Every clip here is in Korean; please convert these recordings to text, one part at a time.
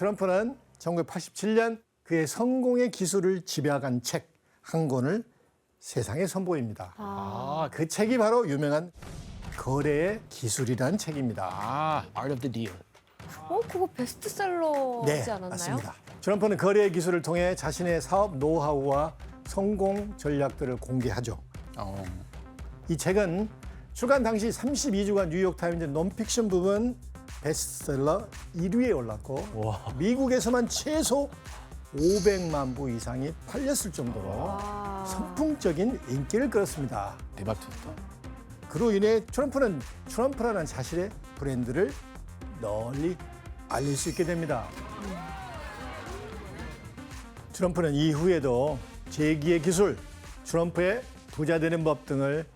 트럼프는 1987년 그의 성공의 기술을 집약한 책 한 권을 세상에 선보입니다. 아, 그 책이 바로 유명한 거래의 기술이라는 책입니다. 아, Art of the Deal. 어, 그거 베스트셀러지 네, 않았나요? 맞습니다. 트럼프는 거래의 기술을 통해 자신의 사업 노하우와 성공 전략들을 공개하죠. 어. 이 책은 출간 당시 32주간 뉴욕타임즈 논픽션 부분 베스트셀러 1위에 올랐고 미국에서만 최소 500만 부 이상이 팔렸을 정도로 와. 선풍적인 인기를 끌었습니다. 대박 터졌다. 그로 인해 트럼프는 트럼프라는 자신의 브랜드를 널리 알릴 수 있게 됩니다. 트럼프는 이후에도 제기의 기술, 트럼프의 부자 되는 법 등을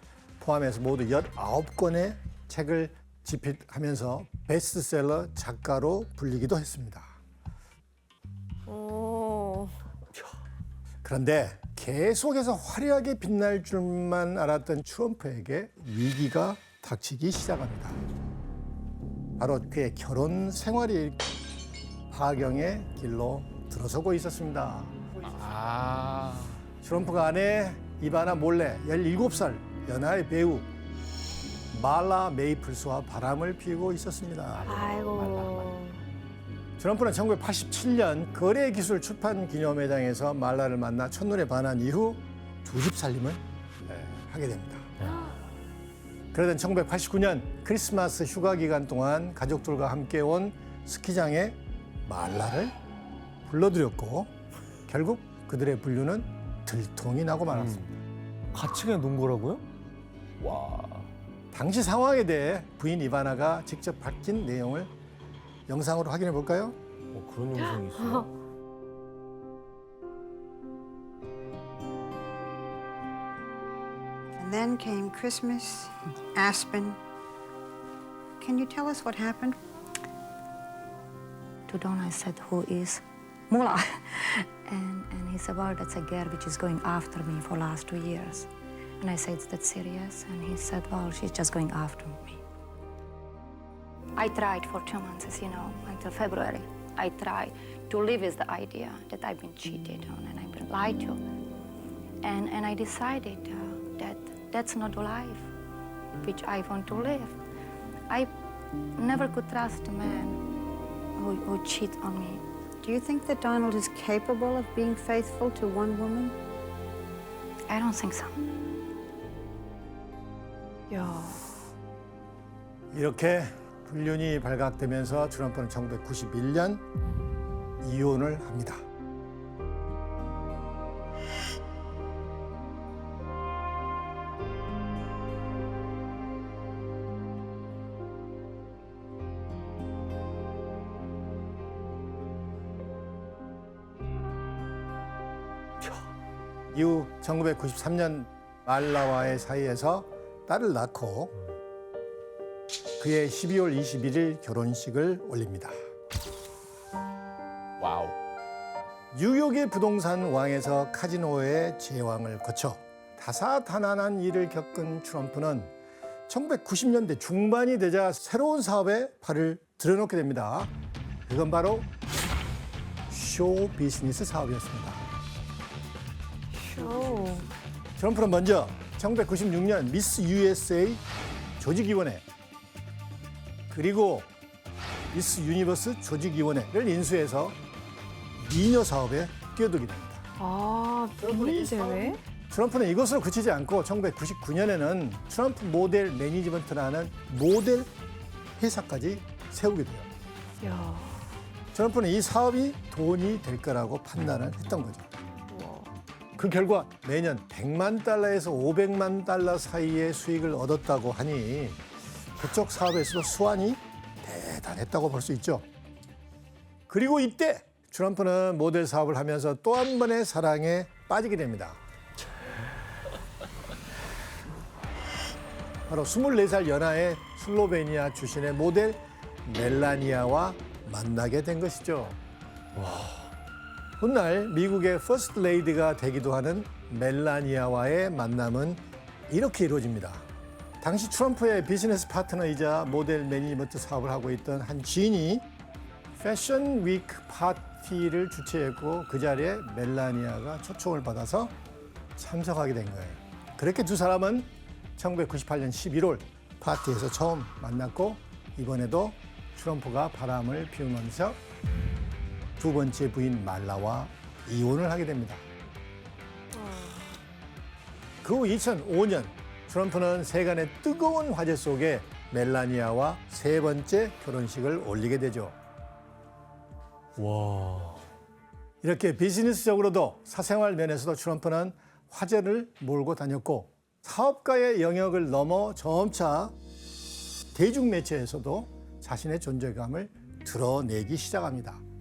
포함해서 모두 19권의 책을 집필하면서 베스트셀러 작가로 불리기도 했습니다. 오. 그런데 계속해서 화려하게 빛날 줄만 알았던 트럼프에게 위기가 닥치기 시작합니다. 바로 그의 결혼 생활이 파경의 길로 들어서고 있었습니다. 아, 트럼프가 아내 이바나 몰래 17살 연하의 배우 말라 메이플스와 바람을 피우고 있었습니다. 아이고. 트럼프는 1987년 거래 기술 출판 기념회장에서 말라를 만나 첫눈에 반한 이후 두 집 살림을 예, 하게 됩니다. 그러던 1989년 크리스마스 휴가 기간 동안 가족들과 함께 온 스키장에 말라를 불러들였고 결국 그들의 분류는 들통이 나고 말았습니다. 같이 그냥 논 거라고요? 와. 당시 상황에 대해 부인 이바나가 직접 밝힌 내용을 영상으로 확인해 볼까요? 어, 그런 영상이 있어요? And then came Christmas, Aspen. Can you tell us what happened? to Don, I said, who is Mula? and, and he said, well, that's a girl which is going after me for last two years. And I said, is that serious? And he said, well, she's just going after me. I tried for two months, as you know, until February. I tried to live with the idea that I've been cheated on and I've been lied to. And, and I decided uh, that that's not the life which I want to live. I never could trust a man who, who cheat on me. Do you think that Donald is capable of being faithful to one woman? I don't think so. 야. 이렇게 불륜이 발각되면서 트럼프는 1991년 이혼을 합니다. 이후 1993년 말라와의 사이에서 딸을 낳고 그의 12월 21일 결혼식을 올립니다. 와우. 뉴욕의 부동산 왕에서 카지노의 제왕을 거쳐 다사다난한 일을 겪은 트럼프는 1990년대 중반이 되자 새로운 사업에 발을 들여놓게 됩니다. 그건 바로 쇼 비즈니스 사업이었습니다. 쇼. 트럼프는 먼저 1996년 미스 USA 조직위원회 그리고 미스 유니버스 조직위원회를 인수해서 미녀 사업에 뛰어들게 됩니다. 아, 비밀 대회? 트럼프는 이것으로 그치지 않고 1999년에는 트럼프 모델 매니지먼트라는 모델 회사까지 세우게 돼요. 야. 트럼프는 이 사업이 돈이 될 거라고 판단을 했던 거죠. 그 결과 매년 100만 달러에서 500만 달러 사이의 수익을 얻었다고 하니 그쪽 사업에서도 수완이 대단했다고 볼 수 있죠. 그리고 이때 트럼프는 모델 사업을 하면서 또 한 번의 사랑에 빠지게 됩니다. 바로 24살 연하의 슬로베니아 출신의 모델 멜라니아와 만나게 된 것이죠. 훗날 미국의 퍼스트 레이디가 되기도 하는 멜라니아와의 만남은 이렇게 이루어집니다. 당시 트럼프의 비즈니스 파트너이자 모델 매니지먼트 사업을 하고 있던 한 지인이 패션 위크 파티를 주최했고 그 자리에 멜라니아가 초청을 받아서 참석하게 된 거예요. 그렇게 두 사람은 1998년 11월 파티에서 처음 만났고 이번에도 트럼프가 바람을 피우면서 두 번째 부인 말라와 이혼을 하게 됩니다. 그 후 2005년 트럼프는 세간의 뜨거운 화제 속에 멜라니아와 세 번째 결혼식을 올리게 되죠. 와. 이렇게 비즈니스적으로도 사생활 면에서도 트럼프는 화제를 몰고 다녔고 사업가의 영역을 넘어 점차 대중 매체에서도 자신의 존재감을 드러내기 시작합니다.